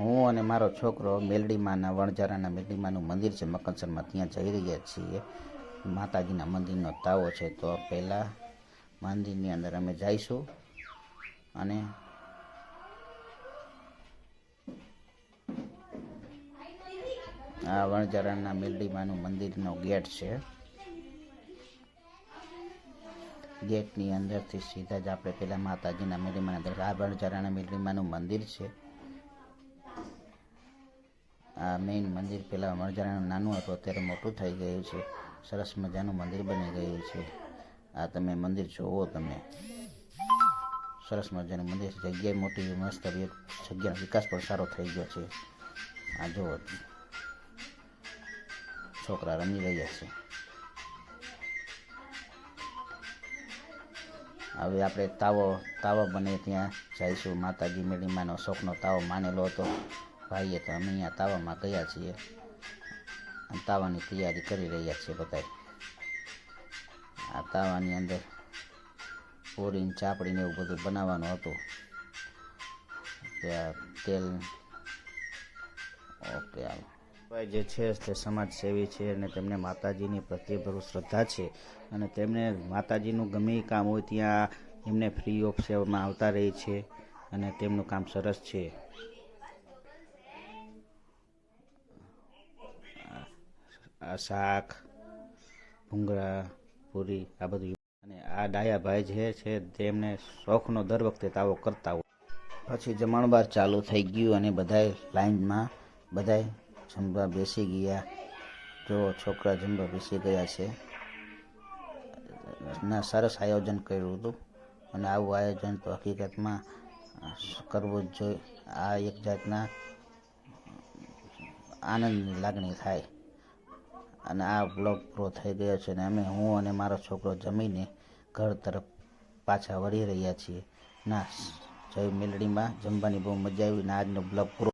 હું અને મારો છોકરો મેલડીમાના વણઝારાના મેલડીમાનું મંદિર છે, મકનસરમાં ત્યાં જઈ રહ્યા છીએ. માતાજીના મંદિરનો તાવો છે તો પહેલાં મંદિરની અંદર અમે જઈશું અને આ વણઝારાના મેલડીમાનું મંદિરનો ગેટ છે. ગેટની અંદરથી સીધા જ આપણે પહેલાં માતાજીના મેલડીમાના આ વણઝારાના મેલડીમાનું મંદિર છે. આ મેઇન મંદિર પેલા વણઝારાનું નાનું હતું, અત્યારે મોટું થઈ ગયું છે. સરસ મજાનું મંદિર બની ગયું છે. આ તમે મંદિર જોવો તમે. સરસ મજાનું મંદિર જગ્યાએ મોટી મસ્ત જગ્યાનો વિકાસ પણ સારો થઈ ગયો છે. આ જુઓ. છોકરા રમી રહ્યા છે. હવે આપણે તાવો તાવો બને ત્યાં જઈશું. માતાજી મેળીમાનો શોખનો તાવો માનેલો હતો. ભાઈએ તો અમે અહીંયા તાવામાં ગયા છીએ. તાવાની તૈયારી કરી રહ્યા છીએ બધા આ તાવાની અંદર પૂરીને ચાપડીને એવું બધું બનાવવાનું હતું. ત્યાં તેલ, ઓકે ભાઈ, જે છે તે સમાજ સેવી છે અને તેમને માતાજીની પ્રત્યે શ્રદ્ધા છે. અને તેમને માતાજીનું ગમે કામ હોય ત્યાં એમને ફ્રી ઓફ સેવામાં આવતા રહે છે. અને તેમનું કામ સરસ છે. શાક, ભૂંગળા, પૂરી, આ બધું. અને આ ડાયા ભાઈ જે છે, તેમને શોખનો દર વખતે તાવો કરતા હોય. પછી જમણવાર ચાલુ થઈ ગયું અને બધાય લાઈનમાં બધાય જમવા બેસી ગયા. જો છોકરા જમવા બેસી ગયા છે. ના, સરસ આયોજન કર્યું હતું. અને આવું આયોજન તો હકીકતમાં કરવું જ જોઈએ. આ એક જાતના આનંદની લાગણી થાય. અને આ બ્લોગ પૂરો થઈ ગયો છે અને અમે હું અને મારો છોકરો જમીને ઘર તરફ પાછા વળી રહ્યા છીએ. ના, જય મેલડીમાં જમવાની બહુ મજા આવી અને આજનો બ્લોગ પૂરો